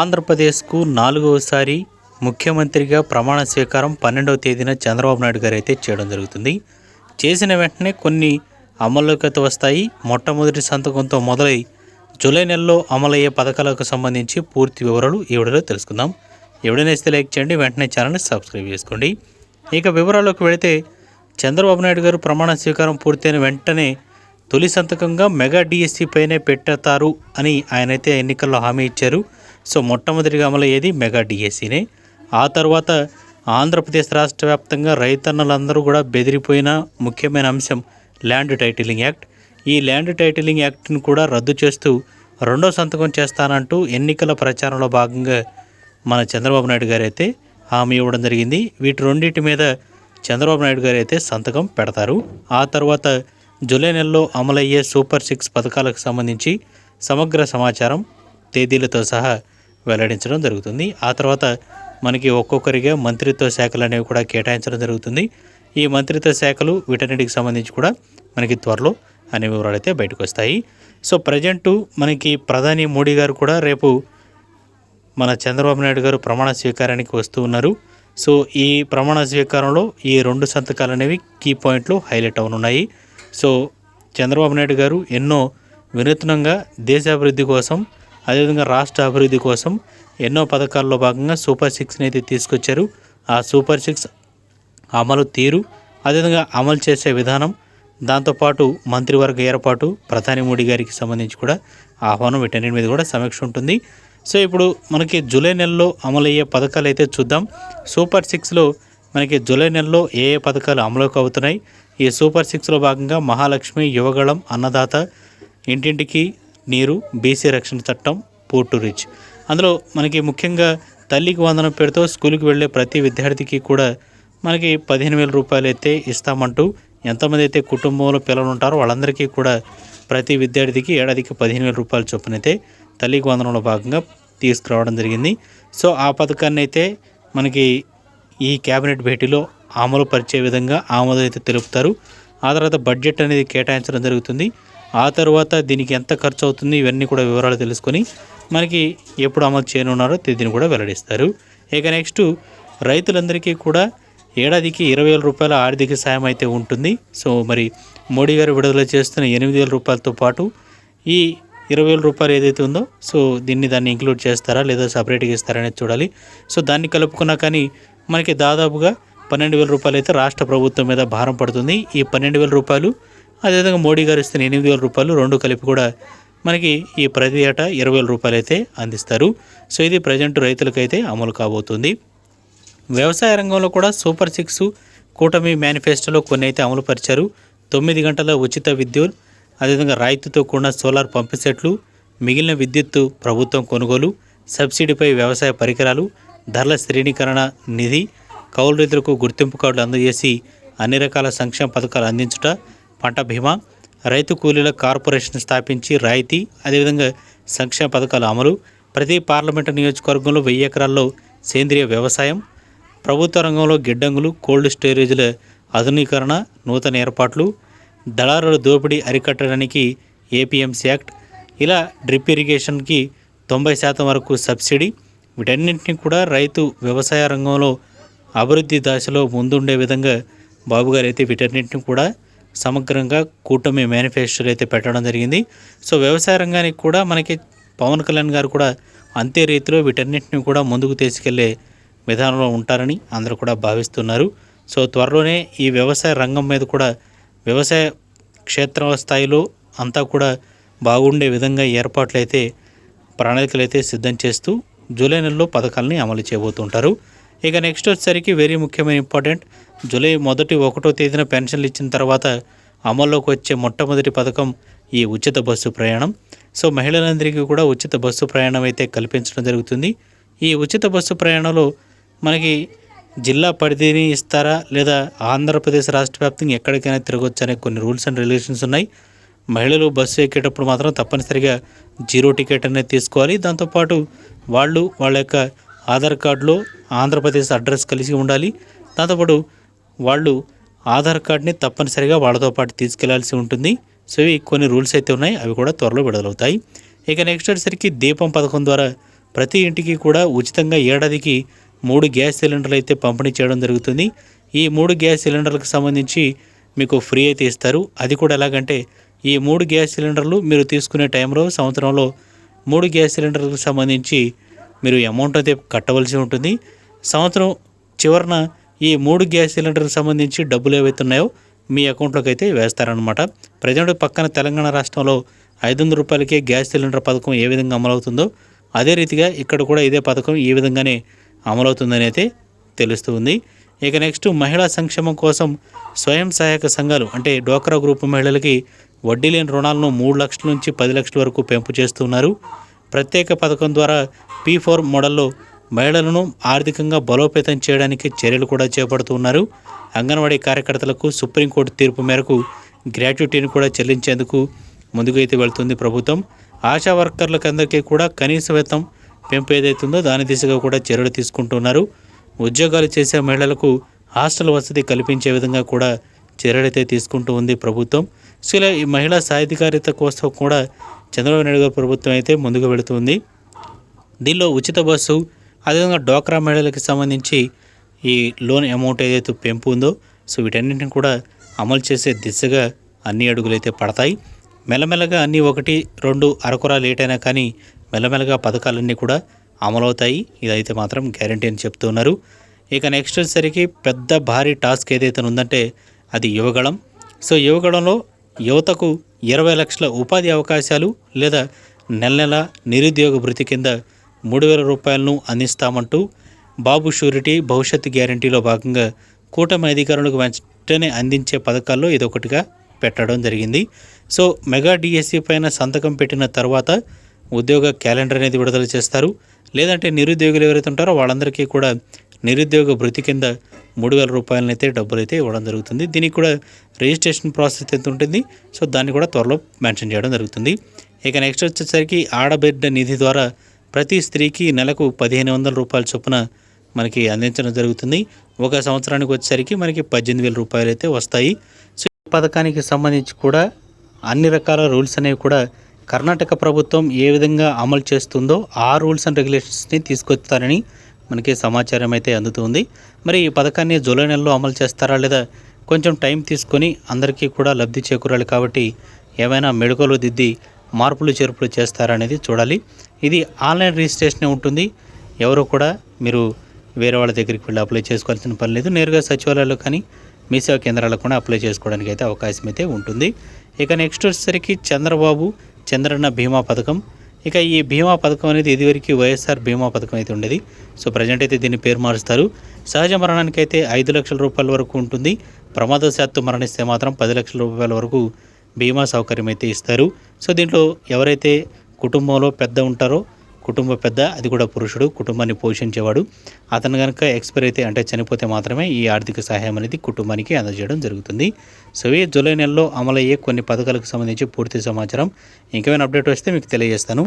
ఆంధ్రప్రదేశ్కు నాలుగవసారి ముఖ్యమంత్రిగా ప్రమాణ స్వీకారం పన్నెండవ తేదీన చంద్రబాబు నాయుడు గారు అయితే చేయడం జరుగుతుంది. చేసిన వెంటనే కొన్ని అమల్లోకి వస్తాయి. మొట్టమొదటి సంతకంతో మొదలై జూలై నెలలో అమలయ్యే పథకాలకు సంబంధించి పూర్తి వివరాలు ఈ వీడియోలో తెలుసుకుందాం. ఎవడైనా లైక్ చేయండి వెంటనే ఛానల్ని సబ్స్క్రైబ్ చేసుకోండి. ఇక వివరాల్లోకి వెళితే చంద్రబాబు నాయుడు గారు ప్రమాణ స్వీకారం పూర్తయిన వెంటనే తొలి సంతకంగా మెగా డిఎస్సీ పైనే పెట్టతారు అని ఆయనైతే ఎన్నికల్లో హామీ ఇచ్చారు. సో మొట్టమొదటిగా అమలయ్యేది మెగా డిఎస్సినే. ఆ తర్వాత ఆంధ్రప్రదేశ్ రాష్ట్ర వ్యాప్తంగా రైతన్నలందరూ కూడా బెదిరిపోయిన ముఖ్యమైన అంశం ల్యాండ్ టైటిలింగ్ యాక్ట్. ఈ ల్యాండ్ టైటిలింగ్ యాక్ట్ను కూడా రద్దు చేస్తూ రెండో సంతకం చేస్తానంటూ ఎన్నికల ప్రచారంలో భాగంగా మన చంద్రబాబు నాయుడు గారు అయితే హామీ ఇవ్వడం జరిగింది. వీటి రెండింటి మీద చంద్రబాబు నాయుడు గారు అయితే సంతకం పెడతారు. ఆ తర్వాత జూలై నెలలో అమలయ్యే సూపర్ సిక్స్ పథకాలకు సంబంధించి సమగ్ర సమాచారం తేదీలతో సహా వెల్లడించడం జరుగుతుంది. ఆ తర్వాత మనకి ఒక్కొక్కరిగా మంత్రిత్వ శాఖలు అనేవి కూడా కేటాయించడం జరుగుతుంది. ఈ మంత్రిత్వ శాఖలు వీటన్నిటికి సంబంధించి కూడా మనకి త్వరలో అనే వివరాలు అయితే బయటకు వస్తాయి. సో ప్రజెంటు మనకి ప్రధాని మోడీ గారు కూడా రేపు మన చంద్రబాబు నాయుడు గారు ప్రమాణ స్వీకారానికి వస్తూ ఉన్నారు. సో ఈ ప్రమాణ స్వీకారంలో ఈ రెండు సంతకాలు అనేవి కీ పాయింట్లు హైలైట్ అవనున్నాయి. సో చంద్రబాబు నాయుడు గారు ఎన్నో వినూత్నంగా దేశాభివృద్ధి కోసం అదేవిధంగా రాష్ట్ర అభివృద్ధి కోసం ఎన్నో పథకాల్లో భాగంగా సూపర్ సిక్స్ని అయితే తీసుకొచ్చారు. ఆ సూపర్ సిక్స్ అమలు తీరు అదేవిధంగా అమలు చేసే విధానం దాంతోపాటు మంత్రివర్గ ఏర్పాటు ప్రధాని మోడీ గారికి సంబంధించి కూడా ఆహ్వానం వీటన్నిటి మీద కూడా సమీక్ష ఉంటుంది. సో ఇప్పుడు మనకి జూలై నెలలో అమలయ్యే పథకాలు అయితే చూద్దాం. సూపర్ సిక్స్లో మనకి జూలై నెలలో ఏ ఏ పథకాలు అమలుకి అవుతున్నాయి? ఈ సూపర్ సిక్స్లో భాగంగా మహాలక్ష్మి యువగళం అన్నదాత ఇంటింటికి నీరు బీసీ రక్షణ చట్టం పోర్టు రిచ్. అందులో మనకి ముఖ్యంగా తల్లికి వందనం పేరుతో స్కూల్కి వెళ్ళే ప్రతి విద్యార్థికి కూడా మనకి పదిహేను వేల రూపాయలు అయితే ఇస్తామంటూ ఎంతమంది అయితే కుటుంబంలో పిల్లలు ఉంటారో వాళ్ళందరికీ కూడా ప్రతి విద్యార్థికి ఏడాదికి పదిహేను వేల రూపాయల చొప్పున అయితే తల్లికి వందనంలో భాగంగా తీసుకురావడం జరిగింది. సో ఆ పథకాన్ని అయితే మనకి ఈ కేబినెట్ భేటీలో అమలు పరిచే విధంగా ఆమోదం అయితే తెలుపుతారు. ఆ తర్వాత బడ్జెట్ అనేది కేటాయించడం జరుగుతుంది. ఆ తర్వాత దీనికి ఎంత ఖర్చు అవుతుంది ఇవన్నీ కూడా వివరాలు తెలుసుకొని మనకి ఎప్పుడు అమలు చేయనున్నారో తేదీని కూడా వెల్లడిస్తారు. ఇక నెక్స్ట్ రైతులందరికీ కూడా ఏడాదికి ఇరవై వేల రూపాయల ఆర్థిక సాయం అయితే ఉంటుంది. సో మరి మోడీ గారు విడుదల చేస్తున్న ఎనిమిది వేల రూపాయలతో పాటు ఈ ఇరవై వేల రూపాయలు ఏదైతే ఉందో సో దీన్ని దాన్ని ఇంక్లూడ్ చేస్తారా లేదా సపరేట్గా ఇస్తారా అనేది చూడాలి. సో దాన్ని కలుపుకున్నా కానీ మనకి దాదాపుగా పన్నెండు వేల రూపాయలు అయితే రాష్ట్ర ప్రభుత్వం మీద భారం పడుతుంది. ఈ పన్నెండు వేల రూపాయలు అదేవిధంగా మోడీ గారు ఇస్తున్న ఎనిమిది వేల రూపాయలు రెండు కలిపి కూడా మనకి ఈ ప్రతి ఏటా ఇరవై వేల రూపాయలు అయితే అందిస్తారు. సో ఇది ప్రజెంట్ రైతులకైతే అమలు కాబోతుంది. వ్యవసాయ రంగంలో కూడా సూపర్ సిక్స్ కూటమి మేనిఫెస్టోలో కొన్ని అయితే అమలు పరిచారు. తొమ్మిది గంటల ఉచిత విద్యుత్ అదేవిధంగా రాయితీతో కూడిన సోలార్ పంపు సెట్లు మిగిలిన విద్యుత్తు ప్రభుత్వం కొనుగోలు సబ్సిడీపై వ్యవసాయ పరికరాలు ధరల శ్రేణీకరణ నిధి కౌలు రైతులకు గుర్తింపు కార్డులు అందజేసి అన్ని రకాల సంక్షేమ పథకాలు అందించుట పంట బీమా రైతు కూలీల కార్పొరేషన్ స్థాపించి రాయితీ అదేవిధంగా సంక్షేమ పథకాల అమలు ప్రతి పార్లమెంటు నియోజకవర్గంలో వెయ్యి ఎకరాల్లో సేంద్రియ వ్యవసాయం ప్రభుత్వ రంగంలో గిడ్డంగులు కోల్డ్ స్టోరేజ్ల ఆధునీకరణ నూతన ఏర్పాట్లు దళారుల దోపిడీ అరికట్టడానికి ఏపీఎంసీ యాక్ట్ ఇలా డ్రిప్ ఇరిగేషన్కి తొంభై శాతం వరకు సబ్సిడీ వీటన్నింటినీ కూడా రైతు వ్యవసాయ రంగంలో అభివృద్ధి దశలో ముందుండే విధంగా బాబు గారు అయితే వీటన్నింటిని కూడా సమగ్రంగా కూటమి మేనిఫెస్టోలు అయితే పెట్టడం జరిగింది. సో వ్యవసాయ రంగానికి కూడా మనకి పవన్ కళ్యాణ్ గారు కూడా అంతే రీతిలో వీటన్నింటిని కూడా ముందుకు తీసుకెళ్ళే విధానంలో ఉంటారని అందరూ కూడా భావిస్తున్నారు. సో త్వరలోనే ఈ వ్యవసాయ రంగం మీద కూడా వ్యవసాయ క్షేత్ర స్థాయిలో అంతా కూడా బాగుండే విధంగా ఏర్పాట్లు అయితే ప్రణాళికలు అయితే సిద్ధం చేస్తూ జూలై నెలలో పథకాలని అమలు చేయబోతుంటారు. ఇక నెక్స్ట్ వచ్చేసరికి వెరీ ముఖ్యమైన ఇంపార్టెంట్ జూలై మొదటి ఒకటో తేదీన పెన్షన్లు ఇచ్చిన తర్వాత అమల్లోకి వచ్చే మొట్టమొదటి పథకం ఈ ఉచిత బస్సు ప్రయాణం. సో మహిళలందరికీ కూడా ఉచిత బస్సు ప్రయాణం అయితే కల్పించడం జరుగుతుంది. ఈ ఉచిత బస్సు ప్రయాణంలో మనకి జిల్లా పరిధిని ఇస్తారా లేదా ఆంధ్రప్రదేశ్ రాష్ట్ర వ్యాప్తంగా ఎక్కడికైనా తిరగొచ్చు అనే కొన్ని రూల్స్ అండ్ రెగ్యులేషన్స్ ఉన్నాయి. మహిళలు బస్సు ఎక్కేటప్పుడు మాత్రం తప్పనిసరిగా జీరో టికెట్ అనేది తీసుకోవాలి. దాంతోపాటు వాళ్ళు వాళ్ళ యొక్క ఆధార్ కార్డులో ఆంధ్రప్రదేశ్ అడ్రస్ కలిసి ఉండాలి. దాంతోపాటు వాళ్ళు ఆధార్ కార్డ్ని తప్పనిసరిగా వాళ్ళతో పాటు తీసుకెళ్ళాల్సి ఉంటుంది. సో ఇవి కొన్ని రూల్స్ అయితే ఉన్నాయి. అవి కూడా త్వరలో విడుదలవుతాయి. ఇక నెక్స్ట్ వచ్చేసరికి దీపం పథకం ద్వారా ప్రతి ఇంటికి కూడా ఉచితంగా ఏడాదికి మూడు గ్యాస్ సిలిండర్లు అయితే పంపిణీ చేయడం జరుగుతుంది. ఈ మూడు గ్యాస్ సిలిండర్లకు సంబంధించి మీకు ఫ్రీ అయితే ఇస్తారు. అది కూడా ఎలాగంటే ఈ మూడు గ్యాస్ సిలిండర్లు మీరు తీసుకునే టైంలో సంవత్సరంలో మూడు గ్యాస్ సిలిండర్లకు సంబంధించి మీరు అమౌంట్ అయితే కట్టవలసి ఉంటుంది. సంవత్సరం చివరన ఈ మూడు గ్యాస్ సిలిండర్కి సంబంధించి డబ్బులు ఏవైతే ఉన్నాయో మీ అకౌంట్లోకి అయితే వేస్తారనమాట ప్రజెంట్ పక్కన తెలంగాణ రాష్ట్రంలో ఐదు వందల రూపాయలకే గ్యాస్ సిలిండర్ పథకం ఏ విధంగా అమలవుతుందో అదే రీతిగా ఇక్కడ కూడా ఇదే పథకం ఈ విధంగానే అమలవుతుందని అయితే తెలుస్తుంది ఇక నెక్స్ట్ మహిళా సంక్షేమం కోసం స్వయం సహాయక సంఘాలు అంటే డోక్రా గ్రూప్ మహిళలకి వడ్డీ లేని రుణాలను మూడు లక్షల నుంచి పది లక్షల వరకు పెంపు చేస్తున్నారు. ప్రత్యేక పథకం ద్వారా పీ ఫోర్ మోడల్లో మహిళలను ఆర్థికంగా బలోపేతం చేయడానికి చర్యలు కూడా చేపడుతున్నారు అంగన్వాడీ కార్యకర్తలకు సుప్రీంకోర్టు తీర్పు మేరకు గ్రాట్యుటీని కూడా చెల్లించేందుకు ముందుకు అయితే వెళ్తుంది ప్రభుత్వం. ఆశా వర్కర్లకందరికీ కూడా కనీస వేతం పెంపు ఏదైతుందో దాని దిశగా కూడా చర్యలు తీసుకుంటున్నారు. ఉద్యోగాలు చేసే మహిళలకు హాస్టల్ వసతి కల్పించే విధంగా కూడా చర్యలైతే తీసుకుంటూ ఉంది ప్రభుత్వం. సో ఇలా ఈ మహిళా సాధికారిత కోసం కూడా చంద్రబాబు నాయుడు గారి ప్రభుత్వం అయితే ముందుకు వెళుతుంది. దీనిలో ఉచిత బస్సు అదేవిధంగా డోక్రా మహిళలకు సంబంధించి ఈ లోన్ అమౌంట్ ఏదైతే పెంపు ఉందో సో వీటన్నింటిని కూడా అమలు చేసే దిశగా అన్ని అడుగులు అయితే పడతాయి. మెల్లమెల్లగా అన్నీ ఒకటి రెండు అరకొర లేట్ అయినా కానీ మెల్లమెల్లగా పథకాలన్నీ కూడా అమలవుతాయి. ఇదైతే మాత్రం గ్యారంటీ అని చెప్తున్నారు ఇక నెక్స్ట్ వచ్చేసరికి పెద్ద భారీ టాస్క్ ఏదైతే ఉందంటే అది యువగళం. సో యువగళంలో యువతకు ఇరవై లక్షల ఉపాధి అవకాశాలు లేదా నెల నెల నిరుద్యోగ భృతి కింద మూడు వేల రూపాయలను అందిస్తామంటూ బాబు షూరిటీ భవిష్యత్తు గ్యారంటీలో భాగంగా కూటమి అధికారులకు వెంటనే అందించే పథకాల్లో ఇదొకటిగా పెట్టడం జరిగింది. సో మెగా డిఎస్సి పైన సంతకం పెట్టిన తర్వాత ఉద్యోగ క్యాలెండర్ అనేది విడుదల చేస్తారు. లేదంటే నిరుద్యోగులు ఎవరైతే ఉంటారో వాళ్ళందరికీ కూడా నిరుద్యోగ భృతి కింద మూడు వేల రూపాయలనైతే డబ్బులు అయితే ఇవ్వడం జరుగుతుంది. దీనికి కూడా రిజిస్ట్రేషన్ ప్రాసెస్ ఎంత ఉంటుంది. సో దాన్ని కూడా త్వరలో మెన్షన్ చేయడం జరుగుతుంది. ఇక నెక్స్ట్ వచ్చేసరికి ఆడబిడ్డ నిధి ద్వారా ప్రతి స్త్రీకి నెలకు పదిహేను వందల రూపాయల చొప్పున మనకి అందించడం జరుగుతుంది. ఒక సంవత్సరానికి వచ్చేసరికి మనకి పద్దెనిమిది వేల రూపాయలు అయితే వస్తాయి. సో ఈ పథకానికి సంబంధించి కూడా అన్ని రకాల రూల్స్ అనేవి కూడా కర్ణాటక ప్రభుత్వం ఏ విధంగా అమలు చేస్తుందో ఆ రూల్స్ అండ్ రెగ్యులేషన్స్ని తీసుకొస్తారని మనకి సమాచారం అయితే అందుతుంది. మరి ఈ పథకాన్ని జూలై నెలలో అమలు చేస్తారా లేదా కొంచెం టైం తీసుకొని అందరికీ కూడా లబ్ధి చేకూరాలి కాబట్టి ఏమైనా మెడుకలు దిద్ది మార్పులు చేర్పులు చేస్తారనేది చూడాలి. ఇది ఆన్లైన్ రిజిస్ట్రేషన్ ఉంటుంది. ఎవరు కూడా మీరు వేరే వాళ్ళ దగ్గరికి వెళ్ళి అప్లై చేసుకోవాల్సిన పని లేదు. నేరుగా సచివాలయాల్లో కానీ మీ సేవా కేంద్రాలకు కూడా అప్లై చేసుకోవడానికి అయితే అవకాశం అయితే ఉంటుంది. ఇక నెక్స్ట్ వచ్చేసరికి చంద్రబాబు చంద్రన్న బీమా పథకం. ఇక ఈ బీమా పథకం అనేది ఇదివరకు వైఎస్ఆర్ బీమా పథకం అయితే ఉండేది. సో ప్రజెంట్ అయితే దీన్ని పేరు మారుస్తారు. సహజ మరణానికి అయితే ఐదు లక్షల రూపాయల వరకు ఉంటుంది. ప్రమాదశాత్తు మరణిస్తే మాత్రం పది లక్షల రూపాయల వరకు బీమా సౌకర్యం అయితే ఇస్తారు. సో దీంట్లో ఎవరైతే కుటుంబంలో పెద్ద ఉంటారో కుటుంబ పెద్ద అది కూడా పురుషుడు కుటుంబాన్ని పోషించేవాడు అతను కనుక ఎక్స్పైర్ అయితే అంటే చనిపోతే మాత్రమే ఈ ఆర్థిక సహాయం అనేది కుటుంబానికి అందజేయడం జరుగుతుంది. సో ఈ జూలై నెలలో అమలయ్యే కొన్ని పథకాలకు సంబంధించి పూర్తి సమాచారం. ఇంకేమైనా అప్డేట్ వస్తే మీకు తెలియజేస్తాను.